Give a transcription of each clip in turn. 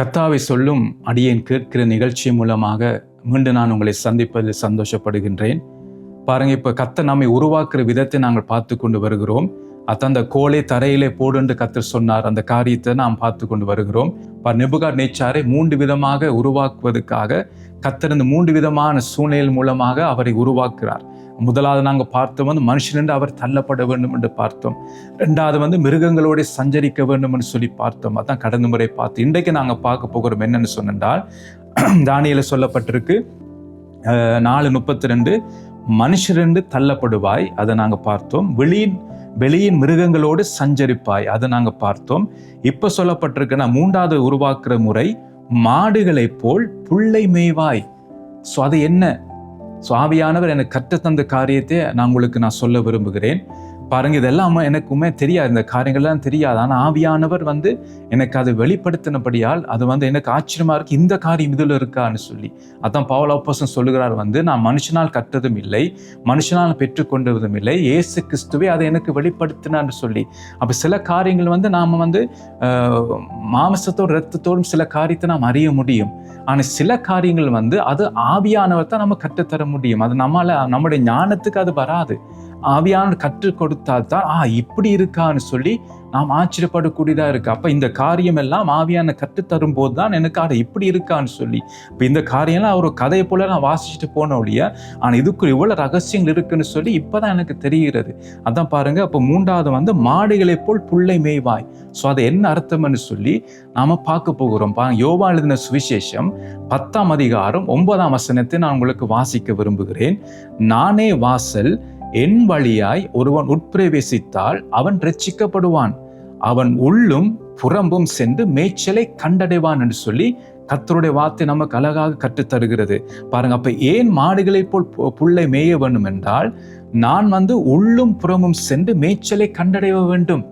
கத்தாவை சொல்லும் அடியேன் கேட்கிற நிகழ்ச்சி மூலமாக மீண்டும் நான் உங்களை சந்திப்பதில் சந்தோஷப்படுகின்றேன். பாருங்க இப்போ கத்த நம்மை உருவாக்குற விதத்தை நாங்கள் பார்த்து கொண்டு வருகிறோம். அத்தந்த அந்த கோலை தரையிலே போடுன்னு கத்தர் சொன்னார். அந்த காரியத்தை நாம் பார்த்து கொண்டு வருகிறோம். நெபுகார் நேச்சாரை மூன்று விதமாக உருவாக்குவதற்காக கத்தர் இந்த மூன்று விதமான சூழ்நிலை மூலமாக அவரை உருவாக்குறார் முதலாவது நாங்கள் பார்த்தோம் வந்து மனுஷனென்று அவர் தள்ளப்பட வேண்டும் என்று பார்த்தோம். ரெண்டாவது வந்து மிருகங்களோட சஞ்சரிக்க வேண்டும் என்று சொல்லி பார்த்தோம். அதான் கடந்த முறை பார்த்து இன்றைக்கு நாங்கள் பார்க்க போகிறோம் என்னென்னு சொன்னால் தானியில் சொல்லப்பட்டிருக்கு நாலு முப்பத்தி ரெண்டு மனுஷரென்று தள்ளப்படுவாய் அதை நாங்கள் பார்த்தோம். வெளியின் வெளியின் மிருகங்களோடு சஞ்சரிப்பாய் அதை நாங்கள் பார்த்தோம். இப்போ சொல்லப்பட்டிருக்குன்னா மூன்றாவது உருவாக்குற முறை மாடுகளைப் போல் புல்லை மேய்வாய். ஸோ அது என்ன? ஸோ ஆவியானவர் எனக்கு கற்றுத்தந்த காரியத்தை நான் உங்களுக்கு நான் சொல்ல விரும்புகிறேன். பாருங்க இதெல்லாம் எனக்குமே தெரியாது. இந்த காரியங்கள்லாம் தெரியாது. ஆனால் ஆவியானவர் வந்து எனக்கு அதை வெளிப்படுத்தினபடியால் அது வந்து எனக்கு ஆச்சரியமா இருக்கு. இந்த காரியம் இதில் இருக்கான்னு சொல்லி. அதான் பவுலாப்போசன் சொல்லுகிறார் வந்து நான் மனுஷனால் கற்றதும் இல்லை மனுஷனால் பெற்றுக்கொண்டதும் இல்லை ஏசு கிறிஸ்துவே அதை எனக்கு வெளிப்படுத்தினான்னு சொல்லி. அப்போ சில காரியங்கள் வந்து நாம் வந்து மாமசத்தோடு ரத்தத்தோடும் சில காரியத்தை நாம் அறிய முடியும். ஆனால் சில காரியங்கள் வந்து அது ஆவியானவர் தான் நம்ம கற்றுத்தர முடியும். அது நம்மளால் நம்முடைய ஞானத்துக்கு அது வராது. ஆவியானவர் கற்றுக் கொடுத்தால் தான் ஆ இப்படி இருக்கான்னு சொல்லி நாம் ஆச்சரியப்படக்கூடியதாக இருக்கு. அப்போ இந்த காரியம் எல்லாம் ஆவியான கற்றுத்தரும் போது தான் எனக்கு அதை இப்படி இருக்கான்னு சொல்லி. இப்போ இந்த காரியம்லாம் அவர் கதையை போல நான் வாசிச்சுட்டு போன ஒழிய ஆனால் இதுக்குள் இவ்வளோ ரகசியங்கள் இருக்குன்னு சொல்லி இப்போ தான் எனக்கு தெரிகிறது. அதான் பாருங்க அப்போ மூன்றாவது வந்து மாடுகளைப் போல் புல்லை மேய்வாய். ஸோ அது என்ன அர்த்தம்னு சொல்லி நாம் பார்க்க போகிறோம். பாருங்க யோவா எழுதின சுவிசேஷம் பத்தாம் அதிகாரம் ஒன்பதாம் வசனத்தை நான் உங்களுக்கு வாசிக்க விரும்புகிறேன். நானே வாசல் என் வழியாய் ஒருவன் உட்பிரவேசித்தால் அவன் ரட்சிக்கப்படுவான் அவன் உள்ளும் புறம்பும் சென்று மேய்ச்சலை கண்டடைவான் என்று சொல்லி கத்தருடைய வார்த்தை நமக்கு அழகாக கற்றுத்தருகிறது. பாருங்க அப்ப ஏன் மாடுகளைப் போல் பு- புல்லை மேய வேண்டும் என்றால் நான் வந்து உள்ளும் புறமும் சென்று மேய்ச்சலை கண்டடைய வேண்டும்.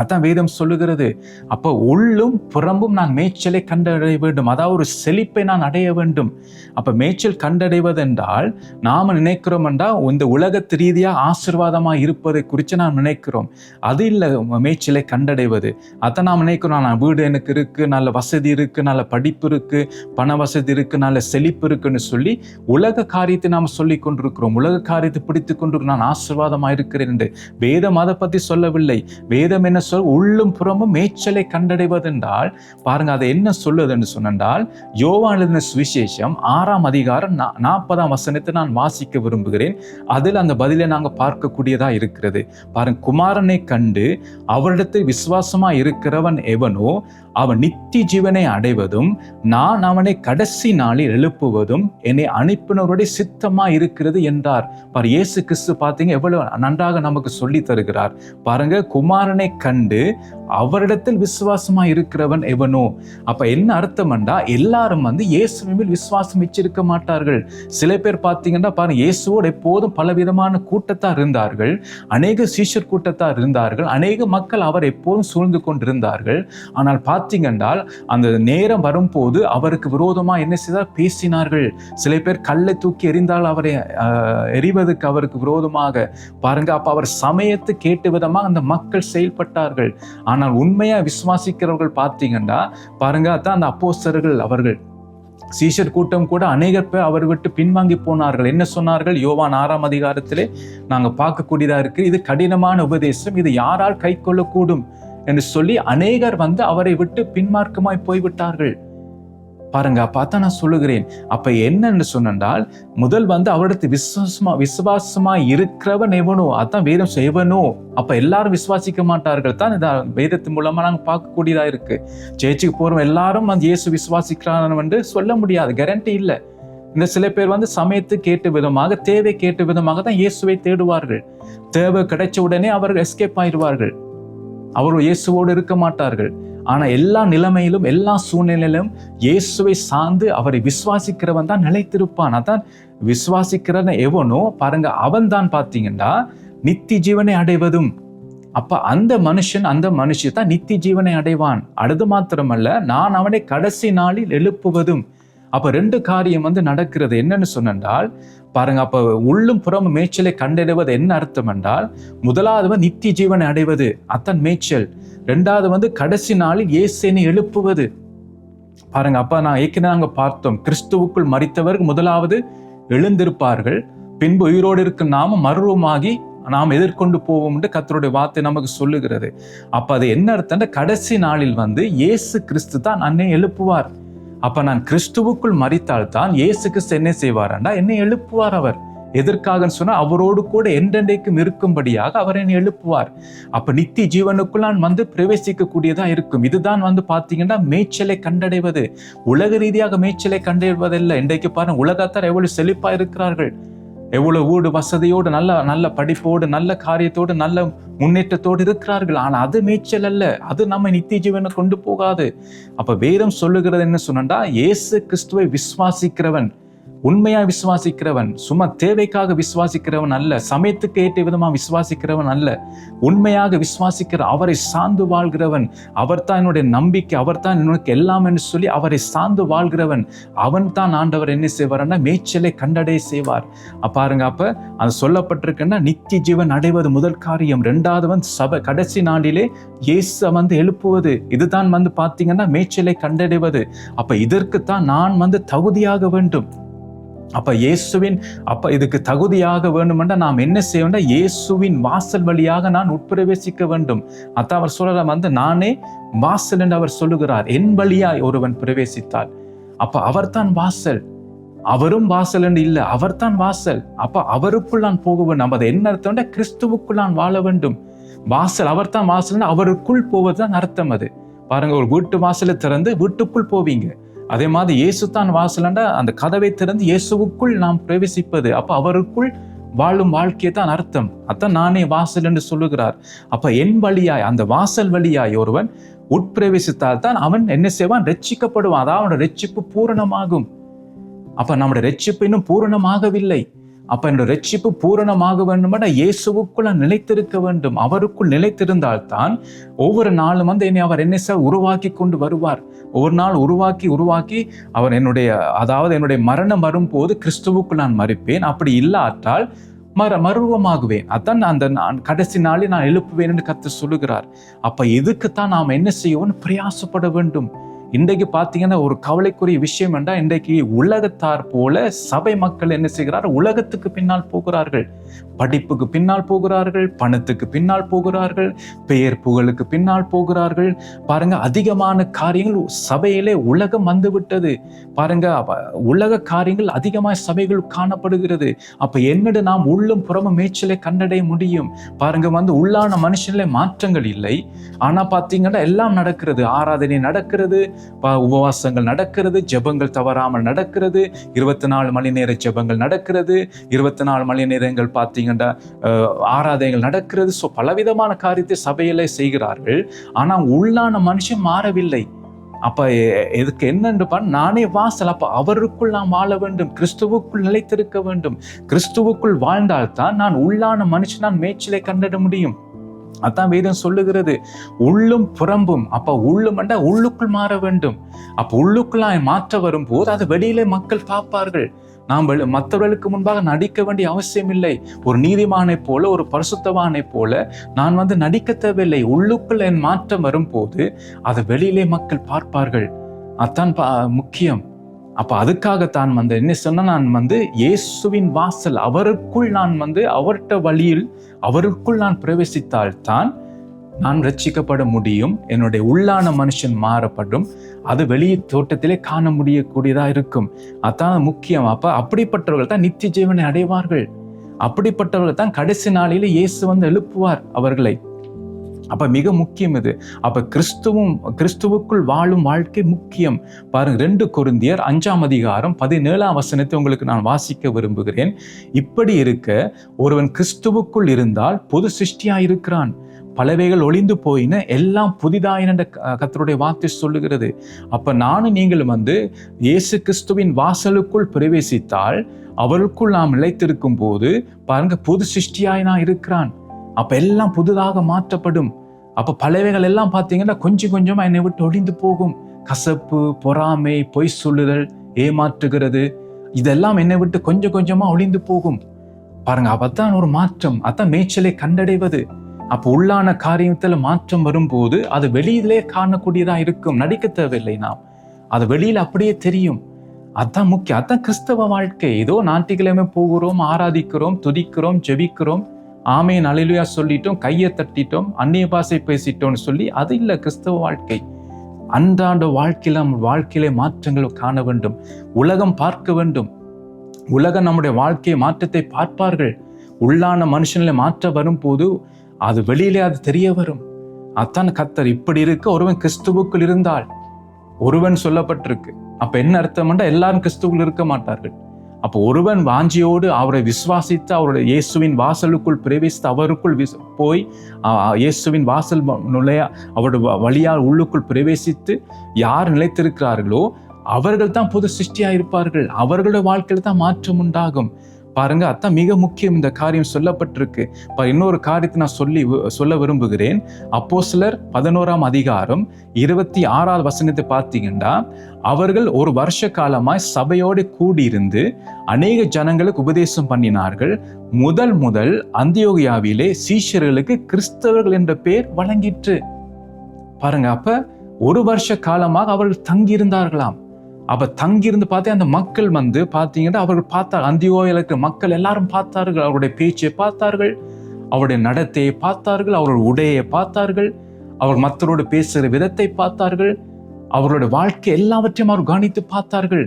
அதான் வேதம் சொல்லுகிறது. அப்போ உள்ளும் புறம்பும் நான் மேய்ச்சலை கண்டடைய வேண்டும். அதாவது ஒரு செழிப்பை நான் அடைய வேண்டும். அப்போ மேய்ச்சல் கண்டடைவதென்றால் நாம் நினைக்கிறோம் என்றால் இந்த உலகத்து ரீதியாக ஆசிர்வாதமாக இருப்பதை குறித்து நாம் நினைக்கிறோம். அது இல்லை மேய்ச்சலை கண்டடைவது. அதை நாம் நினைக்கிறோம் நான் வீடு எனக்கு இருக்குது நல்ல வசதி இருக்குது நல்ல படிப்பு இருக்குது பண வசதி இருக்குது நல்ல செழிப்பு இருக்குன்னு சொல்லி உலக காரியத்தை நாம் சொல்லி கொண்டிருக்கிறோம். உலக காரியத்தை பிடித்து கொண்டு நான் ஆசிர்வாதமாக இருக்கிறேன் என்று. வேதம் அதை பற்றி சொல்லவில்லை. வேதம் என்ன சொல் உள்ளும் புறமும் மேய்ச்சலை கண்டடைவதென்றால் பாருங்க அதை என்ன சொல்லுதுன்னு சொன்னால் யோவான சுவிசேஷம் ஆறாம் அதிகாரம் நாற்பதாம் வசனத்தை நான் வாசிக்க விரும்புகிறேன். அதில் அந்த பதிலை நாங்கள் பார்க்கக்கூடியதாக இருக்கிறது. பாருங்க குமாரனை கண்டு அவரிடத்தில் விசுவாசமாக இருக்கிறவன் எவனோ அவன் நித்திய ஜீவனை அடைவதும் நான் அவனை கடைசி நாளில் எழுப்புவதும் என்னை அனுப்பினவருடைய சித்தமா இருக்கிறது என்றார். பார் இயேசு கிறிஸ்து பார்த்தீங்க எவ்வளவு நன்றாக நமக்கு சொல்லி தருகிறார். பாருங்க குமாரனை கண்டு அவரிடத்தில் விசுவாசமா இருக்கிறவன் எவனோ? அப்ப என்ன அர்த்தம்ண்டா எல்லாரும் வந்து இயேசுவின் மேல் விசுவாசம் வச்சிருக்க மாட்டார்கள். சில பேர் பார்த்தீங்கன்னா பாருங்க இயேசுவோடு எப்போதும் பலவிதமான கூட்டத்தார் இருந்தார்கள். அநேக சீஷர் கூட்டத்தார் இருந்தார்கள். அநேக மக்கள் அவர் எப்போதும் சூழ்ந்து கொண்டிருந்தார்கள். ஆனால் பார்த்தீங்கன்றால் அந்த நேரம் வரும்போது அவருக்கு விரோதமாக என்ன செய்தார்? பேசினார்கள். சில பேர் கல்லை தூக்கி எறிந்தால் அவரை எறிவதற்கு அவருக்கு விரோதமாக. பாருங்க அப்போ அவர் சமயத்து கேட்டு விதமாக அந்த மக்கள் செயல்பட்டார்கள். ஆனால் உண்மையாக விசுவாசிக்கிறவர்கள் பார்த்தீங்கன்னா பாருங்க அதான் அந்த அப்போஸ்தர்கள் அவர்கள். சீஷர் கூட்டம் கூட அநேகர் பேர் அவர் விட்டு பின்வாங்கி போனார்கள். என்ன சொன்னார்கள்? யோவான் ஆறாம் அதிகாரத்திலே நாங்கள் பார்க்கக்கூடியதாக இருக்கு. இது கடினமான உபதேசம். இது யாரால் கை கொள்ளக்கூடும்? என்று சொல்லி அநேகர் வந்து அவரை விட்டு பின்மார்க்கமாய் போய்விட்டார்கள். பாருங்க அப்ப நான் சொல்லுகிறேன். அப்ப என்னன்னு சொன்னால் முதல் வந்து அவரிடத்து விசுவாசமா விசுவாசமா இருக்கிறவன் எவனோ அதான் வேதம் செய்வனோ அப்ப எல்லாரும் விசுவாசிக்க மாட்டார்கள். தான் இந்த வேதத்தின் மூலமா நாங்கள் பார்க்கக்கூடியதா இருக்கு. சேர்ச்சுக்கு போறோம் எல்லாரும் வந்து இயேசு விசுவாசிக்கிறான் வந்து சொல்ல முடியாது. கேரண்டி இல்லை. இந்த சில பேர் வந்து சமயத்து கேட்ட விதமாக தேவை கேட்ட விதமாக தான் இயேசுவை தேடுவார்கள். தேவை கிடைச்ச உடனே அவர்கள் எஸ்கேப் ஆயிடுவார்கள். அவர் இயேசுவோடு இருக்க மாட்டார்கள். ஆனால் எல்லா நிலைமையிலும் எல்லா சூழ்நிலையிலும் இயேசுவை சார்ந்து அவரை விசுவாசிக்கிறவன் தான் நிலைத்திருப்பான். அதான் விசுவாசிக்கிறன எவனோ பாருங்க அவன் தான் பார்த்தீங்கன்னா நித்தி ஜீவனை அடைவதும். அப்ப அந்த மனுஷன் அந்த மனுஷி தான் நித்தி ஜீவனை அடைவான். அடுத்து மாத்திரமல்ல நான் அவனை கடைசி நாளில் எழுப்புவதும். அப்போ ரெண்டு காரியம் வந்து நடக்கிறது என்னன்னு சொன்னால் பாருங்க அப்போ உள்ளும் புறமும் மேய்ச்சலை கண்டறிவது என்ன அர்த்தம் என்றால் முதலாவது நித்திய ஜீவனை அடைவது அத்தன் மேய்ச்சல். ரெண்டாவது வந்து கடைசி நாளில் இயேசேனை எழுப்புவது. பாருங்க அப்ப நான் ஏற்கனவே நாங்க பார்த்தோம் கிறிஸ்துவுக்குள் மறித்தவர்கள் முதலாவது எழுந்திருப்பார்கள். பின்பு உயிரோடு இருக்கும் நாம மர்வமாகி நாம் எதிர்கொண்டு போவோம் என்று கத்தருடைய வார்த்தை நமக்கு சொல்லுகிறது. அப்ப அது என்ன அர்த்தம் கடைசி நாளில் வந்து இயேசு கிறிஸ்து தான் அன்னை எழுப்புவார். அப்போ நான் கிறிஸ்துவுக்குள் மறித்தால் தான் இயேசு கிறிஸ்து என்ன செய்வார்னா என்னை எழுப்புவார் அவர். எதற்காகன்னு சொன்னால் அவரோடு கூட என்றென்றைக்கும் இருக்கும்படியாக அவர் என்னை எழுப்புவார். அப்போ நித்திய ஜீவனுக்குள் நான் வந்து பிரவேசிக்கக்கூடியதாக இருக்கும். இதுதான் வந்து பார்த்தீங்கன்னா மேய்ச்சலை கண்டடைவது. உலக ரீதியாக மேய்ச்சலை கண்டடைவதில்லை. இன்றைக்கு பாருங்கள் உலகத்தார் எவ்வளவு செழிப்பாக இருக்கிறார்கள். எவ்வளோ வீடு வசதியோடு நல்ல நல்ல படிப்போடு நல்ல காரியத்தோடு நல்ல முன்னேற்றத்தோடு இருக்கிறார்கள். ஆனால் அது மேய்ச்சல் அல்ல. அது நம்ம நித்திய ஜீவனை கொண்டு போகாது. அப்போ வேதம் சொல்லுகிறது என்ன சொன்னா இயேசு கிறிஸ்துவை விசுவாசிக்கிறவன் உண்மையா விசுவாசிக்கிறவன் சும்மா தேவைக்காக விசுவாசிக்கிறவன் அல்ல சமயத்துக்கு ஏற்ற விதமா விசுவாசிக்கிறவன் அல்ல. உண்மையாக விசுவாசிக்கிற அவரை சார்ந்து வாழ்கிறவன் அவர் தான் என்னுடைய நம்பிக்கை அவர் தான் எனக்கு எல்லாம் என்று சொல்லி அவரை சார்ந்து வாழ்கிறவன் அவன் தான் ஆண்டவர் என்ன செய்வார்னா மேய்ச்சலை கண்டடைய செய்வார். பாருங்க அப்ப அது சொல்லப்பட்டிருக்குன்னா நித்திய ஜீவன் அடைவது முதல் காரியம். ரெண்டாவது வந்து சபை கடைசி நாளிலே இயேசு வந்து எழுப்புவது. இதுதான் வந்து பார்த்தீங்கன்னா மேய்ச்சலை கண்டடைவது. அப்ப இதற்குத்தான் நான் வந்து தகுதியாக வேண்டும். அப்ப இயேசுவின் அப்ப இதுக்கு தகுதியாக வேண்டுமென்றால் நாம் என்ன செய்யணும்னா இயேசுவின் வாசல் வழியாக நான் உட்பிரவேசிக்க வேண்டும். அதான் அவர் சொல்ற வந்து நானே வாசல் என்று அவர் சொல்லுகிறார். என் வழியாய் ஒருவன் பிரவேசித்தார் அப்ப அவர்தான் வாசல். அவரும் வாசல் என்று இல்லை அவர்தான் வாசல். அப்ப அவருக்குள் நான் போக வேண்டும். நம்ம என்ன அர்த்தம் கிறிஸ்துவுக்குள் நான் வாழ வேண்டும். வாசல் அவர்தான் வாசல் அவருக்குள் போவது தான் அர்த்தம் அது. பாருங்க ஒரு வீட்டு வாசலை திறந்து வீட்டுக்குள் போவீங்க. அதே மாதிரி இயேசு தான் வாசலண்டா அந்த கதவை திறந்து இயேசுவுக்குள் நாம் பிரவேசிப்பது. அப்போ அவருக்குள் வாழும் வாழ்க்கையை தான் அர்த்தம். அதான் நானே வாசல் என்று சொல்லுகிறார். அப்போ என் வழியாய் அந்த வாசல் வழியாய் ஒருவன் உட்பிரவேசித்தால் தான் அவன் என்ன செய்வான்? ரட்சிக்கப்படுவான். அதான் அவனோட ரட்சிப்பு பூரணமாகும். அப்போ நம்முடைய ரட்சிப்பு இன்னும் பூரணமாகவில்லை. அப்ப என்னோட ரட்சிப்பு பூரணமாக வேண்டுமென்றா இயேசுவுக்குள் நான் நிலைத்திருக்க வேண்டும். அவருக்குள் நிலைத்திருந்தால்தான் ஒவ்வொரு நாளும் வந்து என்னை அவர் என்ன செய்ய உருவாக்கி கொண்டு வருவார். ஒவ்வொரு நாள் உருவாக்கி உருவாக்கி அவர் என்னுடைய அதாவது என்னுடைய மரணம் வரும்போது கிறிஸ்துவுக்குள் நான் மறிப்பேன் அப்படி இல்லாட்டால் மர மருவமாகுவேன். அதான் அந்த நான் கடைசி நாளில் நான் எழுப்புவேன் என்று கத்து சொல்லுகிறார். அப்ப இதுக்குத்தான் நாம் என்ன செய்வோன்னு பிரயாசப்பட வேண்டும். இன்றைக்கு பார்த்தீங்கன்னா ஒரு கவலைக்குரிய விஷயம் என்றால் இன்றைக்கு உலகத்தார் போல சபை மக்கள் என்ன செய்கிறார் உலகத்துக்கு பின்னால் போகிறார்கள். படிப்புக்கு பின்னால் போகிறார்கள் பணத்துக்கு பின்னால் போகிறார்கள் பெயர் புகழுக்கு பின்னால் போகிறார்கள். பாருங்க அதிகமான காரியங்கள் சபையிலே உலகம் வந்துவிட்டது. பாருங்க உலக காரியங்கள் அதிகமாக சபைகள் காணப்படுகிறது. அப்ப என்னடு நாம் உள்ளும் புறமும் மேய்ச்சலை கண்டடைய முடியும். பாருங்க வந்து உள்ளான மனுஷனிலே மாற்றங்கள் இல்லை. ஆனால் பார்த்தீங்கன்னா எல்லாம் நடக்கிறது. ஆராதனை நடக்கிறது. உபவாசங்கள் நடக்கிறது ஜெபங்கள் தவறாமல் நடக்கிறது இருபத்தி நாலு மணி நேர ஜெபங்கள் நடக்கிறது இருபத்தி நாலு மணி நேரங்கள் பார்த்தீங்கன்னா ஆராதனைகள் நடக்கிறது. ஸோ பலவிதமான காரியத்தை சபையில செய்கிறார்கள். ஆனால் உள்ளான மனுஷன் மாறவில்லை. அப்ப எதுக்கு என்னென்று நானே வாசல். அப்போ அவருக்குள் நாம் வாழ வேண்டும். கிறிஸ்துவுக்குள் நிலைத்திருக்க வேண்டும். கிறிஸ்துவுக்குள் வாழ்ந்தால்தான் நான் உள்ளான மனுஷன் நான் மேய்ச்சலை கண்டிட முடியும். அதான் வேதம் சொல்லுகிறது. உள்ளும் புறம்பும் அப்ப உள்ளும் உள்ளுக்குள் மாற வேண்டும். அப்ப உள்ளுக்குள்ளாய் மாற்ற வரும்போது அது வெளியிலே மக்கள் பார்ப்பார்கள். நாம் மற்றவர்களுக்கு முன்பாக நடிக்க வேண்டிய அவசியம் இல்லை. ஒரு நீதிமானை போல ஒரு பரிசுத்தவானை போல நான் வந்து நடிக்க தேவையில்லை. உள்ளுக்குள் என் மாற்றம் வரும்போது அதை வெளியிலே மக்கள் பார்ப்பார்கள். அதான் முக்கியம். அப்ப அதுக்காகத்தான் வந்து என்ன சொன்ன நான் வந்து இயேசுவின் வாசல் அவருக்குள் நான் வந்து அவர்கிட்ட வழியில் அவருக்குள் நான் பிரவேசித்தால் தான் நான் ரட்சிக்கப்பட முடியும். என்னுடைய உள்ளான மனுஷன் மாறப்படும். அது வெளியே தோட்டத்திலே காண முடியக்கூடியதாக இருக்கும். அதான் முக்கியம். அப்போ அப்படிப்பட்டவர்கள் தான் நித்திய ஜீவனை அடைவார்கள். அப்படிப்பட்டவர்கள் தான் கடைசி நாளில் இயேசு வந்து எழுப்புவார் அவர்களை. அப்போ மிக முக்கியம் இது. அப்போ கிறிஸ்துவும் கிறிஸ்துவுக்குள் வாழும் வாழ்க்கை முக்கியம். பாருங்க ரெண்டு குருந்தியர் அஞ்சாம் அதிகாரம் பதினேழாம் வசனத்தை உங்களுக்கு நான் வாசிக்க விரும்புகிறேன். இப்படி இருக்க ஒருவன் கிறிஸ்துவுக்குள் இருந்தால் பொது சிருஷ்டியா இருக்கிறான். பலவைகள் ஒளிந்து போயின எல்லாம் புதிதாயின கத்தருடைய வார்த்தை சொல்லுகிறது. அப்போ நானும் நீங்களும் வந்து இயேசு கிறிஸ்துவின் வாசலுக்குள் பிரவேசித்தால் அவருக்குள் நாம் நிலைத்திருக்கும் போது பாருங்க புது சிருஷ்டியாய் இருக்கிறான். அப்போ எல்லாம் புதுதாக மாற்றப்படும். அப்போ பலவைகள் எல்லாம் பார்த்தீங்கன்னா கொஞ்சம் கொஞ்சமாக என்னை விட்டு ஒழிந்து போகும். கசப்பு பொறாமை பொய் சொல்லுதல் ஏமாற்றுகிறது. இதெல்லாம் என்னை விட்டு கொஞ்சம் கொஞ்சமாக ஒளிந்து போகும். பாருங்க அப்பதான் ஒரு மாற்றம் அதான் மேய்ச்சலை கண்டடைவது. அப்போ உள்ளான காரியத்தில் மாற்றம் வரும்போது அது வெளியிலே காணக்கூடியதா இருக்கும். நடிக்க தேவையில்லை நாம். அது வெளியில் அப்படியே தெரியும். அதான் முக்கியம் அதான் கிறிஸ்தவ வாழ்க்கை. ஏதோ ஞாயிற்றுக்கிழமை போகிறோம் ஆராதிக்கிறோம் துதிக்கிறோம் ஜெபிக்கிறோம். ஆமையின் அலையிலுயா சொல்லிட்டோம் கையை தட்டிட்டோம் அந்நிய பாசை பேசிட்டோம்னு சொல்லி அது இல்லை கிறிஸ்தவ வாழ்க்கை. அன்றாண்ட வாழ்க்கையில் நம் வாழ்க்கையிலே மாற்றங்கள் காண வேண்டும் உலகம் பார்க்க வேண்டும். உலகம் நம்முடைய வாழ்க்கை மாற்றத்தை பார்ப்பார்கள். உள்ளான மனுஷனில் மாற்ற வரும்போது அது வெளியிலே அது தெரிய வரும். அத்தான் கத்தர் இப்படி இருக்க ஒருவன் கிறிஸ்துவுக்குள் இருந்தால் ஒருவன் சொல்லப்பட்டிருக்கு. அப்போ என்ன அர்த்தம்னா எல்லாரும் கிறிஸ்துவுக்குள் இருக்க மாட்டார்கள். அப்போ ஒருவன் வாஞ்சியோடு அவரை விசுவாசித்து அவருடைய இயேசுவின் வாசலுக்குள் பிரவேசித்து அவருக்குள் விஸ் போய் இயேசுவின் வாசல் நுழைய அவருடைய வ- வழியால் உள்ளுக்குள் பிரவேசித்து யார் நிலைத்திருக்கிறார்களோ அவர்கள் தான் புது சிருஷ்டியாக இருப்பார்கள் அவர்களுடைய வாழ்க்கையில் தான் மாற்றம் உண்டாகும். பாருங்க அதான் மிக முக்கியம் இந்த காரியம் சொல்லப்பட்டிருக்கு. இப்ப இன்னொரு காரியத்தை நான் சொல்லி சொல்ல விரும்புகிறேன். அப்போ சிலர் பதினோராம் அதிகாரம் இருபத்தி ஆறாவது வசனத்தை பார்த்தீங்கன்னா அவர்கள் ஒரு வருஷ காலமாய் சபையோடு கூடியிருந்து அநேக ஜனங்களுக்கு உபதேசம் பண்ணினார்கள். முதல் முதல் அந்தியோகியாவிலே சீஷர்களுக்கு கிறிஸ்தவர்கள் என்ற பெயர் வழங்கிற்று. பாருங்க அப்ப ஒரு வருஷ காலமாக அவர்கள் தங்கியிருந்தார்களாம். அப்ப தங்கியிருந்து பார்த்தே அந்த மக்கள் வந்து பார்த்தீங்கன்னா அவர்கள் பார்த்தார் அந்தியோவில் இருக்கிற மக்கள் எல்லாரும் பார்த்தார்கள். அவருடைய பேச்சை பார்த்தார்கள். அவருடைய நடத்தையை பார்த்தார்கள். அவருடைய உடையை பார்த்தார்கள். அவர் மற்றவரோடு பேசுகிற விதத்தை பார்த்தார்கள். அவருடைய வாழ்க்கை எல்லாவற்றையும் அவர் கவனித்து பார்த்தார்கள்.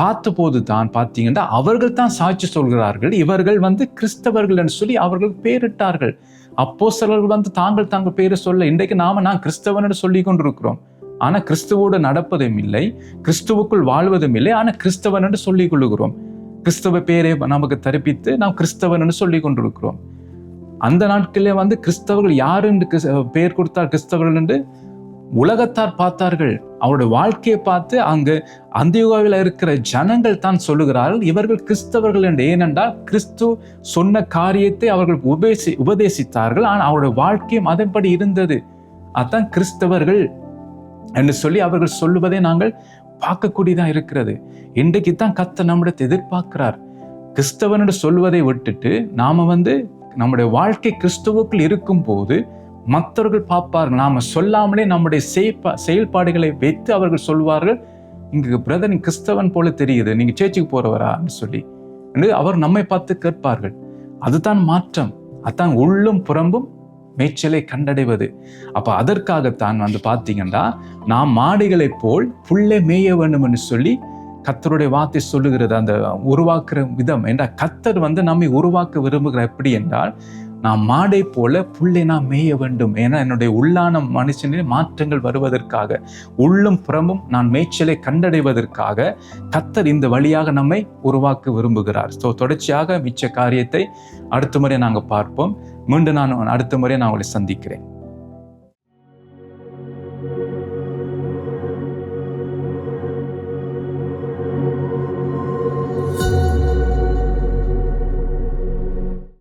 பார்த்தபோது தான் பார்த்தீங்கன்னா அவர்கள் தான் சாட்சி சொல்கிறார்கள். இவர்கள் வந்து கிறிஸ்தவர்கள் என்று சொல்லி அவர்கள் பேரிட்டார்கள். அப்போ சிலர்கள் வந்து தாங்கள் தாங்கள் பேரை சொல்ல இன்றைக்கு நாம நான் கிறிஸ்தவன் என்று சொல்லி கொண்டிருக்கிறோம். ஆனால் கிறிஸ்துவோடு நடப்பதும் இல்லை கிறிஸ்துவுக்குள் வாழ்வதும் இல்லை ஆனால் கிறிஸ்தவன் என்று சொல்லிக் கொள்ளுகிறோம். கிறிஸ்தவ பேரை நமக்கு தரிப்பித்து நாம் கிறிஸ்தவன் என்று சொல்லிக் கொண்டிருக்கிறோம். அந்த நாட்களிலே வந்து கிறிஸ்தவர்கள் யார் என்று பெயர் கொடுத்தார் கிறிஸ்தவர்கள் என்று? உலகத்தார் பார்த்தார்கள். அவருடைய வாழ்க்கையை பார்த்து அங்கு அந்தியோகாவில் இருக்கிற ஜனங்கள் தான் சொல்லுகிறார்கள் இவர்கள் கிறிஸ்தவர்கள் என்று. ஏனென்றால் கிறிஸ்து சொன்ன காரியத்தை அவர்கள் உபேசி உபதேசித்தார்கள் ஆனால் அவருடைய வாழ்க்கையும் அதன்படி இருந்தது. அதான் கிறிஸ்தவர்கள். என்று சொல்லி அவர்கள் சொல்லுவதை நாங்கள் பார்க்கக்கூடியதாக இருக்கிறது. இன்றைக்கு தான் கத்த நம்மிடத்தை எதிர்பார்க்கிறார். கிறிஸ்தவன் என்று சொல்வதை விட்டுட்டு நாம் வந்து நம்முடைய வாழ்க்கை கிறிஸ்துவுக்குள் இருக்கும் போது மற்றவர்கள் பார்ப்பார்கள். நாம் சொல்லாமலே நம்முடைய செயற்பா செயல்பாடுகளை வைத்து அவர்கள் சொல்வார்கள். இங்கு பிரதர் கிறிஸ்தவன் போல தெரியுது. நீங்கள் சேச்சுக்கு போகிறவரான்னு சொல்லி. என்று அவர் நம்மை பார்த்து கேட்பார்கள். அதுதான் மாற்றம். அதுதான் உள்ளும் புறம்பும் மேய்ச்சலை கண்டடைவது. அப்போ அதற்காகத்தான் வந்து பார்த்தீங்கன்னா நாம் மாடுகளைப் போல் புல்லை மேய வேண்டும் என்று சொல்லி கத்தருடைய வார்த்தை சொல்லுகிறது. அந்த உருவாக்குற விதம். என்றால் கத்தர் வந்து நம்மை உருவாக்க விரும்புகிற எப்படி என்றால் நான் மாடை போல புல்லை நான் மேய வேண்டும். ஏன்னா என்னுடைய உள்ளான மனுஷனில் மாற்றங்கள் வருவதற்காக உள்ளும் புறமும் நான் மேய்ச்சலை கண்டடைவதற்காக கத்தர் இந்த வழியாக நம்மை உருவாக்க விரும்புகிறார். ஸோ தொடர்ச்சியாக மிச்ச காரியத்தை அடுத்த முறை நாங்கள் பார்ப்போம். மீண்டும் நான் அடுத்த முறை நான் உங்களை சந்திக்கிறேன்.